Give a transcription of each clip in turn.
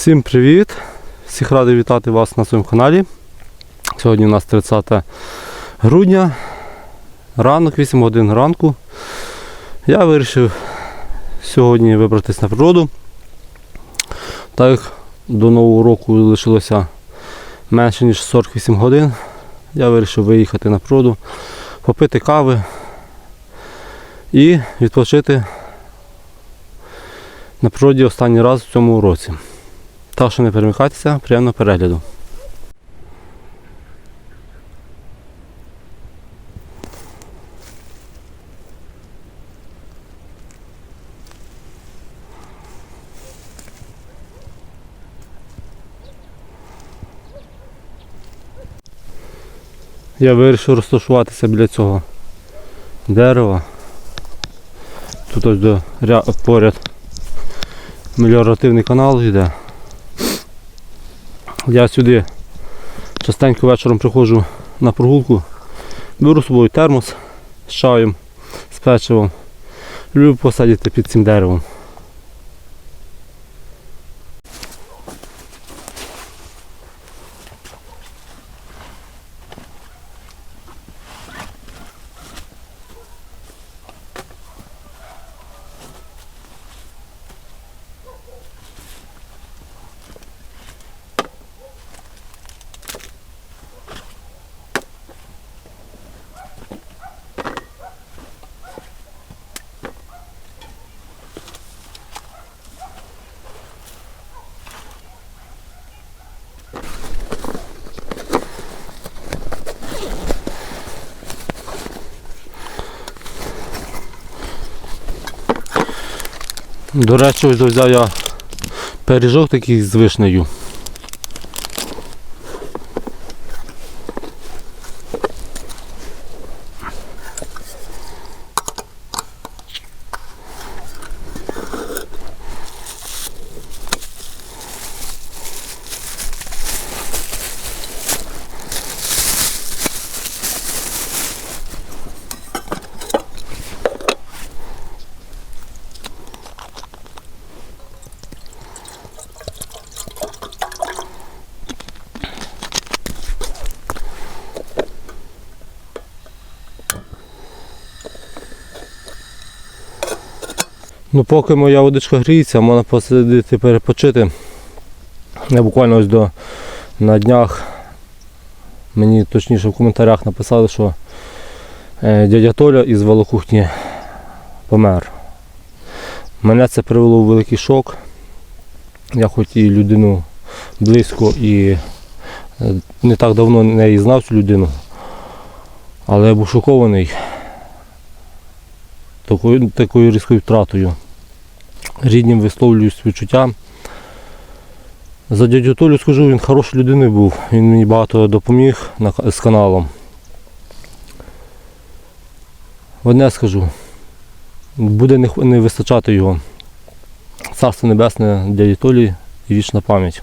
Всім привіт! Всіх радий вітати вас на своєму каналі. Сьогодні у нас 30 грудня, ранок, 8 годин ранку. Я вирішив сьогодні вибратися на природу. Так як до нового року лишилося менше ніж 48 годин, я вирішив виїхати на природу, попити кави і відпочити на природі останній раз в цьому році. Так що не перемикайтеся, приємного перегляду. Я вирішив розташуватися біля цього дерева. Тут ось до, ря- поряд меліоративний канал йде. Я сюди частенько вечором приходжу на прогулку, беру з собою термос з чаєм, з печивом. Люблю посадити під цим деревом. До речі, взяв я пиріжок такий з вишнею. Ну поки моя водичка гріється, можна посидіти перепочити. Я буквально ось до на днях мені точніше в коментарях написали, що е, дядя Толя із Волокухні помер. Мене це привело у великий шок. Я хоч і людину близько і е, не так давно не знав цю людину, але я був шокований такою, такою різкою втратою. Ріднім висловлюю співчуття. За дядю Толю скажу, він хорошою людиною був, він мені багато допоміг з каналом. Одне скажу, буде не вистачати його. Царство Небесне дяді Толі і вічна пам'ять.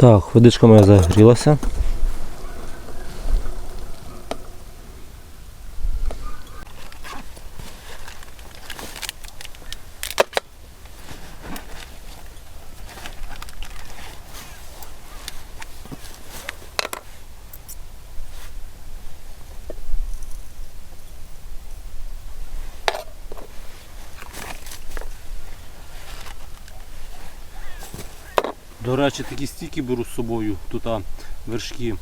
Так, водичка моя загрілася. До речі, такі стільки беру з собою, тут вершки.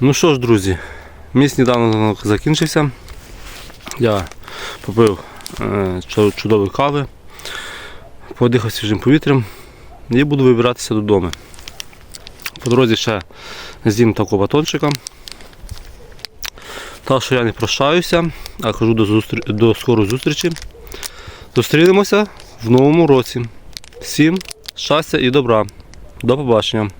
Ну що ж, друзі, мій сніданок закінчився. Я попив е, чу- чудової кави, подихав свіжим повітрям і буду вибиратися додому. По дорозі ще з'їм такого батончика. Так що я не прощаюся, а кажу до, зустрі... до скорої зустрічі. Зустрінемося в новому році. Всім щастя і добра. До побачення.